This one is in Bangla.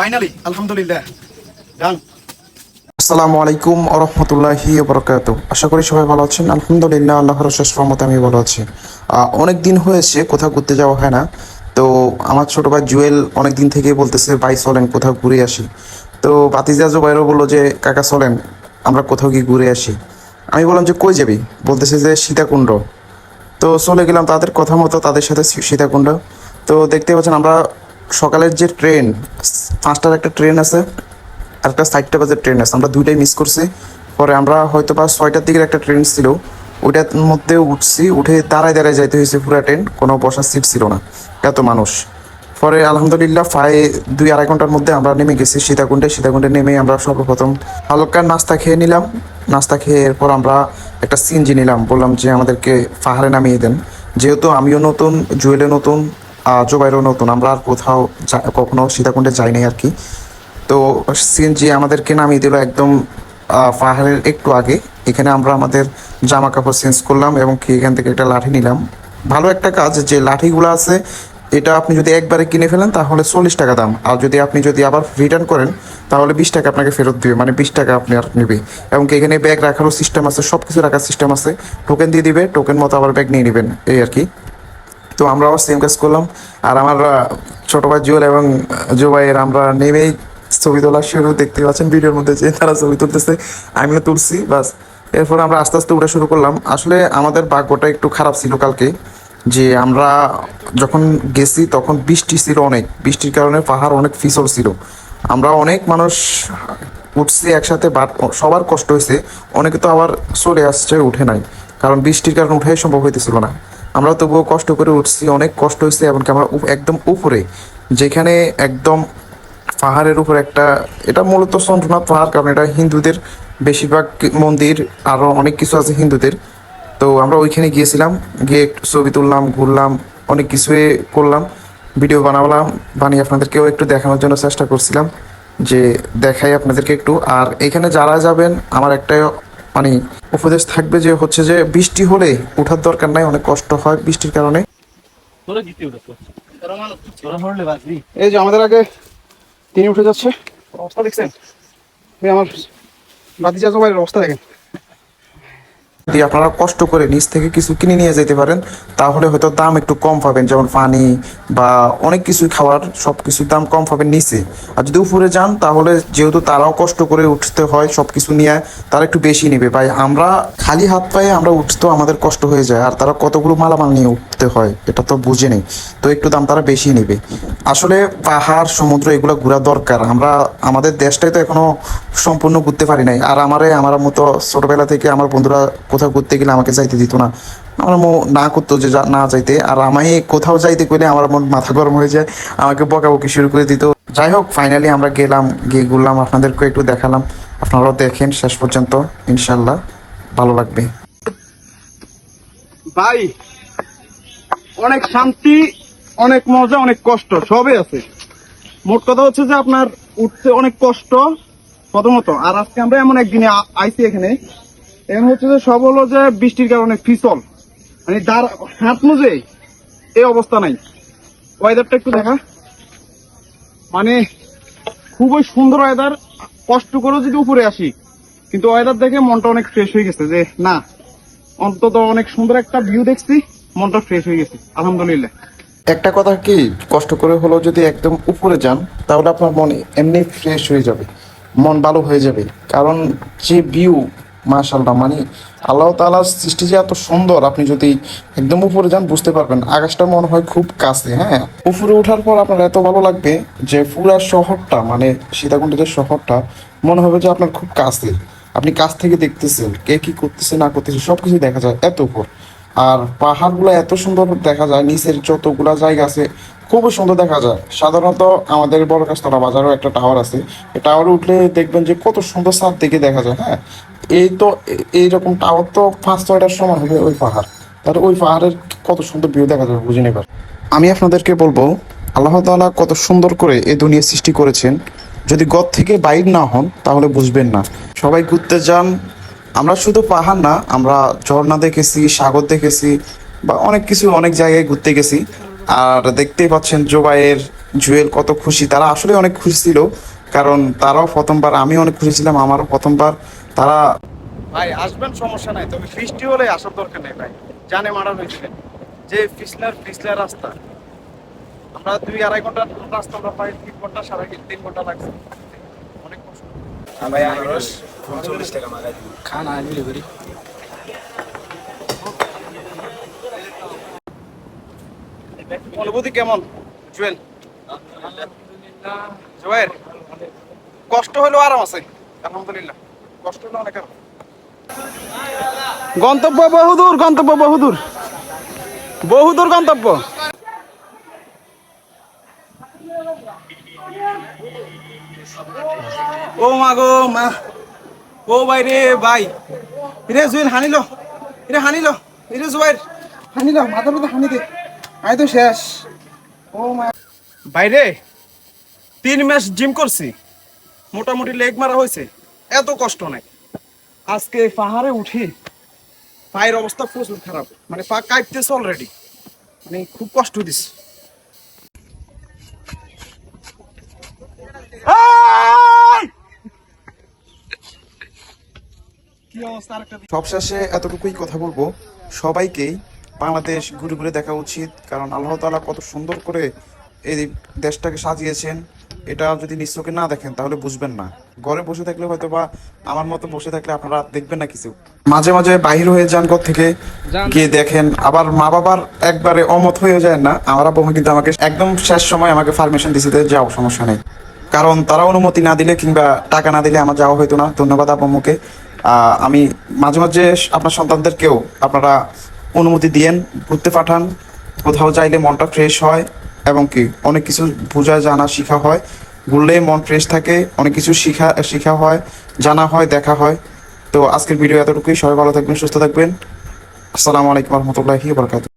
ফাইনালি আলহামদুলিল্লাহ ডান আসসালামু আলাইকুম রহমতুল্লাহি বরকাত আশা করি সবাই ভালো আছেন। আলহামদুলিল্লাহ, আল্লাহর শেষ রহমতে আমি ভালো আছি। অনেক দিন হয়েছে, কোথাও ঘুরতে যাওয়া হয় না। তো আমার ছোট ভাই জুয়েল অনেক দিন থেকেই বলতেছে, ভাই, চলেন, কোথাও ঘুরে আসি। তো বাতিজা জুবাইরও বলল যে, কাকা, চলেন, আমরা কোথাও গিয়ে ঘুরে আসি। আমি বললাম যে, কই যাবি? বলতেছে যে, সীতাকুণ্ড। তো চলে গেলাম তাদের কথা মতো, তাদের সাথে সীতাকুণ্ড। তো দেখতে পাচ্ছেন, আমরা সকালের যে ট্রেন পাঁচটার একটা ট্রেন আছে আর একটা সাইডটা বাজে ট্রেন আছে। আমরা দুইটাই মিস করছি। পরে আমরা হয়তো বা ছয়টার দিকের একটা ট্রেন ছিল। ওইটার মধ্যে উঠছি, উঠে দাঁড়ায় দাঁড়ায় যাইতে হয়েছে পুরো ট্রেন কোনো বসার সিট ছিল না। এত মানুষ। পরে আলহামদুলিল্লাহ প্রায় দুই আড়াই ঘণ্টার মধ্যে আমরা নেমে গেছি সীতাকুণ্ডে। সীতাকুণ্ডে নেমে আমরা সর্বপ্রথম হালকা নাস্তা খেয়ে নিলাম। নাস্তা খেয়ে এরপর আমরা একটা সিনজি নিলাম। বললাম যে আমাদেরকে পাহাড়ে নামিয়ে দেন। যেহেতু আমিও নতুন জুয়েলে নতুন জোবাইরও নতুন। আমরা আর কোথাও কখনো সীতাকুণ্ডে যাইনি আর কি। তো সিএনজি আমাদেরকে নামিয়ে দিল একদম পাহাড়ের একটু আগে। এখানে আমরা আমাদের জামা কাপড় চেঞ্জ করলাম এবং কি এখান থেকে একটা লাঠি নিলাম। ভালো একটা কাজ যে লাঠিগুলো আছে, এটা আপনি যদি একবারে কিনে ফেলেন তাহলে চল্লিশ টাকা দাম। আর যদি আপনি যদি আবার রিটার্ন করেন, তাহলে বিশ টাকা আপনাকে ফেরত দিবে। মানে বিশ টাকা আপনি আর নেবে। এবং এখানে ব্যাগ রাখারও সিস্টেম আছে সব কিছু রাখার সিস্টেম আছে। টোকেন দিয়ে দিবে টোকেন মতো আবার ব্যাগ নিয়ে নেবেন। এই আর কি। তো আমরা আবার সেম কাজ করলাম। আর আমার ছোট ভাই জুয়েল এবং আহ, জো ভাইয়ের আমরা নেমেই ছবি তোলা শুরু দেখতে পাচ্ছেন ভিডিওর মধ্যে যে তারা ছবি তুলতেছে আমিও তুলছি বাস। এরপর আমরা আস্তে আস্তে উঠা শুরু করলাম। আসলে আমাদের ভাগ্যটা একটু খারাপ ছিল কালকে যে আমরা যখন গেছি তখন বৃষ্টি ছিল অনেক। বৃষ্টির কারণে পাহাড় অনেক ফিসল ছিল। আমরা অনেক মানুষ উঠছি একসাথে বাট সবার কষ্ট হয়েছে। অনেকে তো আবার চলে আসছে উঠে নাই। কারণ বৃষ্টির কারণে উঠাই সম্ভব হইতেছিল না। আমরা তবুও কষ্ট করে উঠছি, অনেক কষ্ট হয়েছে এমনকি আমরা একদম উপরে, যেখানে একদম পাহাড়ের উপর একটা, এটা মূলত চন্দ্রনাথ পাহাড়, কারণ এটা হিন্দুদের বেশিরভাগ মন্দির, আরও অনেক কিছু আছে হিন্দুদের। তো আমরা ওইখানে গিয়েছিলাম, গিয়ে একটু ছবি তুললাম, ঘুরলাম, অনেক কিছুই করলাম, ভিডিও বানালাম, বানিয়ে আপনাদেরকেও একটু দেখানোর জন্য চেষ্টা করছিলাম, যে দেখাই আপনাদেরকে একটু। আর এখানে যারা যাবেন, আমার একটাই মানে উপদেশ থাকবে যে হচ্ছে যে বৃষ্টি হলে ওঠার দরকার নাই অনেক কষ্ট হয় বৃষ্টির কারণে। এই যে আমাদের আগে তিনি উঠে যাচ্ছে। অবস্থা দেখছেন? আমার বাতি যাচ্ছে অবস্থা দেখেন। যদি আপনারা কষ্ট করে নিচ থেকে কিছু কিনে নিয়ে যেতে পারেন, তাহলে হয়তো দাম একটু কম পাবেন, যেমন পানি বা অনেক কিছু খাওয়ার সব কিছুর দাম কম পাবেন নিচে। আর যদি উপরে যান, তাহলে যেহেতু তারাও কষ্ট করে উঠতে হয় সব কিছু নিয়ে তারা একটু বেশি নেবে। ভাই, আমরা খালি হাত পায়ে আমরা উঠতেও আমাদের কষ্ট হয়ে যায়, আর তারা কতগুলো মালামাল নিয়ে উঠতে হয়, এটা তো বুঝে নেই। তো একটু দাম তারা বেশি নেবে। আসলে পাহাড়, সমুদ্র এগুলো ঘোরা দরকার। আমরা, আমাদের দেশটাই তো এখনও সম্পূর্ণ ঘুরতে পারি নাই। আর আমারে, আমার মতো ছোটবেলা থেকে আমার বন্ধুরা কোথাও ঘুরতে গেলে আমাকে যাইতে দিত না। আমার মো না করতো যে না যাইতে। আর আমি কোথাও যাইতে গেলে আমার মন মাথা গরম হয়ে যায়, আমাকে বকাবকি শুরু করে দিত। যাই হোক ফাইনালি আমরা গেলাম, গিয়ে ঘুরলাম আপনাদেরকে একটু দেখালাম। আপনারাও দেখেন শেষ পর্যন্ত ইনশাল্লাহ ভালো লাগবে। ভাই, অনেক শান্তি, অনেক মজা, অনেক কষ্ট, সবই আছে। মোট কথা হচ্ছে যে আপনার উঠতে অনেক কষ্ট, প্রথমত। আর আজকে আমরা এমন একদিনে আ- আইছি এখানে এখানে হচ্ছে যে সব হলো যে বৃষ্টির কারণে ফিসল। মানে দাঁড়, হাত মুজে এই অবস্থা নাই। ওয়েদারটা একটু দেখা। মানে খুবই সুন্দর ওয়েদার কষ্ট করেও যদি উপরে আসি, কিন্তু ওয়েদার দেখে মনটা অনেক ফ্রেশ হয়ে গেছে যে, না, অন্তত অনেক সুন্দর একটা ভিউ দেখছি, মনটা ফ্রেশ হয়ে গেছে, আলহামদুলিল্লাহ। একটা কথা কি, কষ্ট করে হলো যদি একদম উপরে যান, তাহলে আপনার মন এমনি ফ্রেশ হয়ে যাবে, মন ভালো হয়ে যাবে। কারণ যে ভিউ মাশাল্লাহ মানে আল্লাহ তালার সৃষ্টি যে এত সুন্দর, আপনি যদি একদম উপরে যান বুঝতে পারবেন। আকাশটা মনে হয় খুব কাছে হ্যাঁ? উপরে ওঠার পর আপনার এত ভালো লাগবে যে পুরা শহরটা মানে সীতাকুণ্ড যে শহরটা, মনে হবে যে আপনার খুব কাছে। আপনি কাছ থেকে দেখতেছেন, কে কি করতেছে, না করতেছে, সবকিছু দেখা যায় এত উপর। আর পাহাড়গুলো এত সুন্দর দেখা যায়, নিচের যতগুলা জায়গা আছে, খুবই সুন্দর দেখা যায়। সাধারণত আমাদের বড় কাস্তরা বাজারও একটা টাওয়ার আছে। টাওয়ারে উঠলে দেখবেন যে কত সুন্দর সাপ দিকে দেখা যায় হ্যাঁ? এই তো এ- এইরকম টাওয়ার তো পাঁচ ছয়টার সমান হবে ওই পাহাড়। তাহলে ওই পাহাড়ের কত সুন্দর ভিউ দেখা যাবে, বুঝে নেবার আমি আপনাদেরকে বলব, আল্লাহ তাআলা কত সুন্দর করে এই দুনিয়া সৃষ্টি করেছেন। যদি গদ থেকে বাইর না হন, তাহলে বুঝবেন না। সবাই ঘুরতে যান। আমরা শুধু পাহাড় না, আমরা ঝর্ণা দেখেছি, সাগর দেখেছি, বা অনেক কিছু, অনেক জায়গায় ঘুরতে গেছি। আর দেখতেই পাচ্ছেন জোবাইয়ের জুয়েল কত খুশি। তারা আসলে অনেক খুশি ছিল, কারণ তারাও প্রথমবার আমি অনেক খুশি ছিলাম, আমারও প্রথমবার। তারা ভাই আসবেন সমস্যা নাই। তবে বৃষ্টি হলে আসার দরকার নেই ভাই। জানে মারা হয়েছে। যে ফিসলার ফিসলার রাস্তা। আমরা দুই আড়াই ঘণ্টা রাস্তা আমরা প্রায় তিন ঘণ্টা সাড়ে তিন ঘণ্টা লাগছে। অনেক কষ্ট। খানা আনলে করি। অনুভূতি কেমন জুয়েল? জুয়েল কষ্ট হলেও আরাম আছে। আলহামদুলিল্লাহ। গন্তব্য বহুদূর গন্তব্য বহুদূর। বহুদূর গন্তব্য। ও মা গো মা। ও ভাই রে ভাই। রে জুয়েল হানিল রে হানিল রে জুয়েল হানিল মাথার মধ্যে হানি দে। আমি তো শেষ। ও মা। বাইরে তিন ম্যাচ জিম করছি। মোটামুটি লেগ মারা হয়েছে। এত কষ্ট নাই। আজকে পাহাড়ে উঠি পায়ের অবস্থা প্রচুর খারাপ। মানে পা কাঁপতেছে অলরেডি মানে খুব কষ্ট অবস্থা সবশেষে এতটুকুই কথা বলব। সবাইকেই বাংলাদেশ ঘুরে ঘুরে দেখা উচিত, কারণ আল্লাহ তাআলা কত সুন্দর করে এই দেশটাকে সাজিয়েছেন। এটা যদি নিশ্চয়কে না দেখেন, তাহলে বুঝবেন না। ঘরে বসে থাকলে হয়তো বা আমার মতো বসে থাকলে আপনারা দেখবেন না কিছু। মাঝে মাঝে বাহির হয়ে যান ঘর থেকে গিয়ে দেখেন আবার মা বাবার একবারে অমত হয়ে যায় না। আমার আব্বু কিন্তু আমাকে একদম শেষ সময় আমাকে পারমিশন দিয়েছে যে যাও সমস্যা নেই। কারণ তারা অনুমতি না দিলে কিংবা টাকা না দিলে আমার যাওয়া হতো না। ধন্যবাদ আব্বুকে আমি মাঝে মাঝে আপনার সন্তানদেরকেও আপনারা অনুমতি দিয়েন ঘুরতে পাঠান। কোথাও যাইলে মনটা ফ্রেশ হয় এবং কি অনেক কিছু বোঝা জানা শেখা হয়। ঘুরলে মন ফ্রেশ থাকে, অনেক কিছু শিখা শিখা হয়, জানা হয়, দেখা হয়। তো আজকের ভিডিও এতটুকুই। সবাই ভালো থাকবেন, সুস্থ থাকবেন। আসসালামু আলাইকুম রহমতুল্লাহি বরকাত